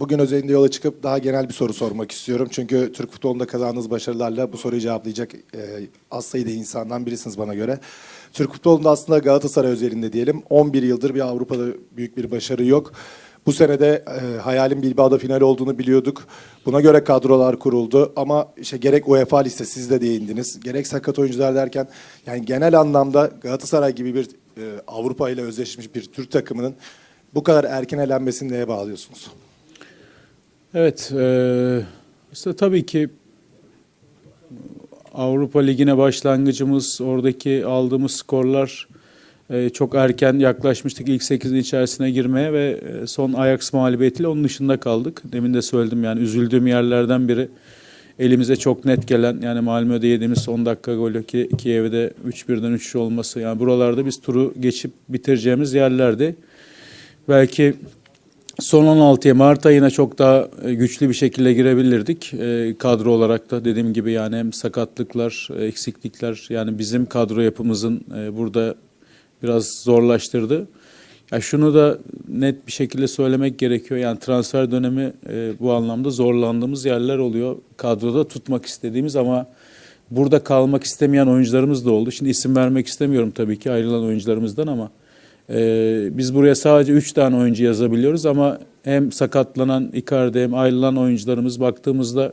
Bugün özelinde yola çıkıp daha genel bir soru sormak istiyorum. Çünkü Türk futbolunda kazandığınız başarılarla bu soruyu cevaplayacak e, az sayıda insandan birisiniz bana göre. Türk futbolunda aslında Galatasaray özelinde diyelim 11 yıldır bir Avrupa'da büyük bir başarı yok. Bu senede e, hayalin Bilbao'da final olduğunu biliyorduk. Buna göre kadrolar kuruldu ama işte gerek UEFA listesi siz de değindiniz. Gerek sakat oyuncular derken yani genel anlamda Galatasaray gibi bir e, Avrupa ile özleşmiş bir Türk takımının bu kadar erken elenmesini neye bağlıyorsunuz? Evet, e, işte tabii ki Avrupa Ligi'ne başlangıcımız, oradaki aldığımız skorlar e, çok erken yaklaşmıştık ilk 8'in içerisine girmeye ve e, son Ajax mağlubiyetiyle onun dışında kaldık. Demin de söyledim yani üzüldüğüm yerlerden biri elimize çok net gelen yani Malmö'de yediğimiz son dakika golü ki Kiev'de 3-1'den 3 olması yani buralarda biz turu geçip bitireceğimiz yerlerdi. Belki Son 16'ya Mart ayına çok daha e, güçlü bir şekilde girebilirdik. E, kadro olarak da dediğim gibi yani hem sakatlıklar, e, eksiklikler yani bizim kadro yapımızın e, burada biraz zorlaştırdı. Ya şunu da net bir şekilde söylemek gerekiyor. Yani transfer dönemi e, bu anlamda zorlandığımız yerler oluyor. Kadroda tutmak istediğimiz ama burada kalmak istemeyen oyuncularımız da oldu. Şimdi isim vermek istemiyorum tabii ki ayrılan oyuncularımızdan ama ee, biz buraya sadece 3 tane oyuncu yazabiliyoruz ama hem sakatlanan Icardi hem ayrılan oyuncularımız baktığımızda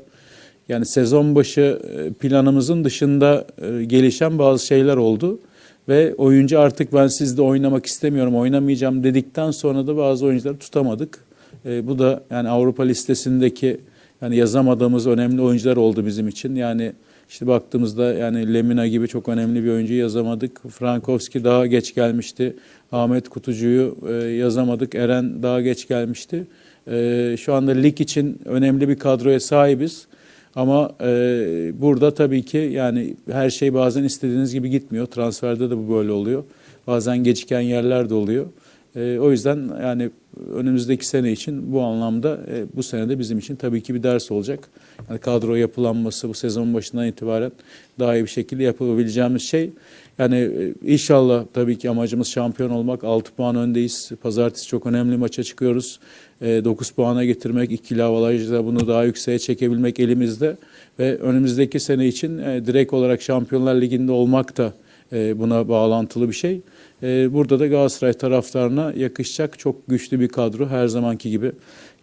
yani sezon başı e, planımızın dışında e, gelişen bazı şeyler oldu. Ve oyuncu artık ben sizde oynamak istemiyorum, oynamayacağım dedikten sonra da bazı oyuncuları tutamadık. E, bu da yani Avrupa listesindeki yani yazamadığımız önemli oyuncular oldu bizim için. Yani işte baktığımızda yani Lemina gibi çok önemli bir oyuncuyu yazamadık. Frankowski daha geç gelmişti. Ahmet Kutucu'yu e, yazamadık. Eren daha geç gelmişti. E, şu anda lig için önemli bir kadroya sahibiz. Ama e, burada tabii ki yani her şey bazen istediğiniz gibi gitmiyor. Transferde de bu böyle oluyor. Bazen geciken yerler de oluyor. E, o yüzden yani önümüzdeki sene için bu anlamda e, bu sene de bizim için tabii ki bir ders olacak. Yani kadro yapılanması bu sezon başından itibaren daha iyi bir şekilde yapabileceğimiz şey. Yani e, inşallah tabii ki amacımız şampiyon olmak. 6 puan öndeyiz. Pazartesi çok önemli maça çıkıyoruz. E, 9 puana getirmek, ikili avalajda bunu daha yükseğe çekebilmek elimizde. Ve önümüzdeki sene için e, direkt olarak Şampiyonlar Ligi'nde olmak da e, buna bağlantılı bir şey. E, burada da Galatasaray taraftarına yakışacak çok güçlü bir kadro her zamanki gibi.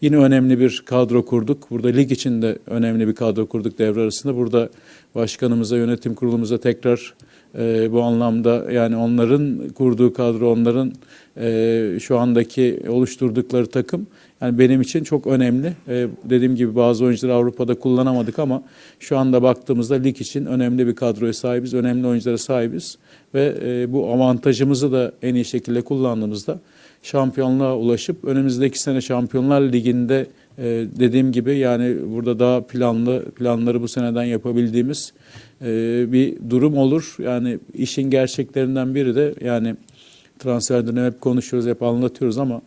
Yine önemli bir kadro kurduk. Burada lig için de önemli bir kadro kurduk devre arasında. Burada başkanımıza, yönetim kurulumuza tekrar e, bu anlamda yani onların kurduğu kadro, onların e, şu andaki oluşturdukları takım yani benim için çok önemli. E, dediğim gibi bazı oyuncuları Avrupa'da kullanamadık ama şu anda baktığımızda lig için önemli bir kadroya sahibiz, önemli oyunculara sahibiz ve e, bu avantajımızı da en iyi şekilde kullandığımızda şampiyonluğa ulaşıp önümüzdeki sene Şampiyonlar Ligi'nde e, dediğim gibi yani burada daha planlı planları bu seneden yapabildiğimiz e, bir durum olur. Yani işin gerçeklerinden biri de yani transfer dönemi hep konuşuyoruz, hep anlatıyoruz ama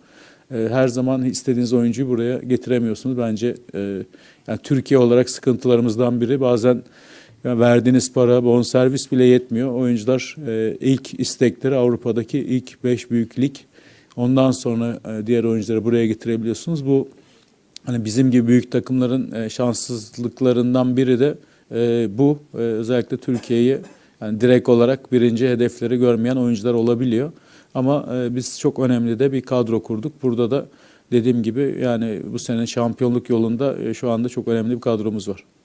e, her zaman istediğiniz oyuncuyu buraya getiremiyorsunuz. Bence e, yani Türkiye olarak sıkıntılarımızdan biri bazen yani verdiğiniz para bonservis bile yetmiyor. Oyuncular e, ilk istekleri Avrupa'daki ilk 5 büyük. Ondan sonra e, diğer oyuncuları buraya getirebiliyorsunuz. Bu hani bizim gibi büyük takımların e, şanssızlıklarından biri de e, bu. E, özellikle Türkiye'yi yani direkt olarak birinci hedefleri görmeyen oyuncular olabiliyor. Ama e, biz çok önemli de bir kadro kurduk. Burada da dediğim gibi yani bu sene şampiyonluk yolunda e, şu anda çok önemli bir kadromuz var.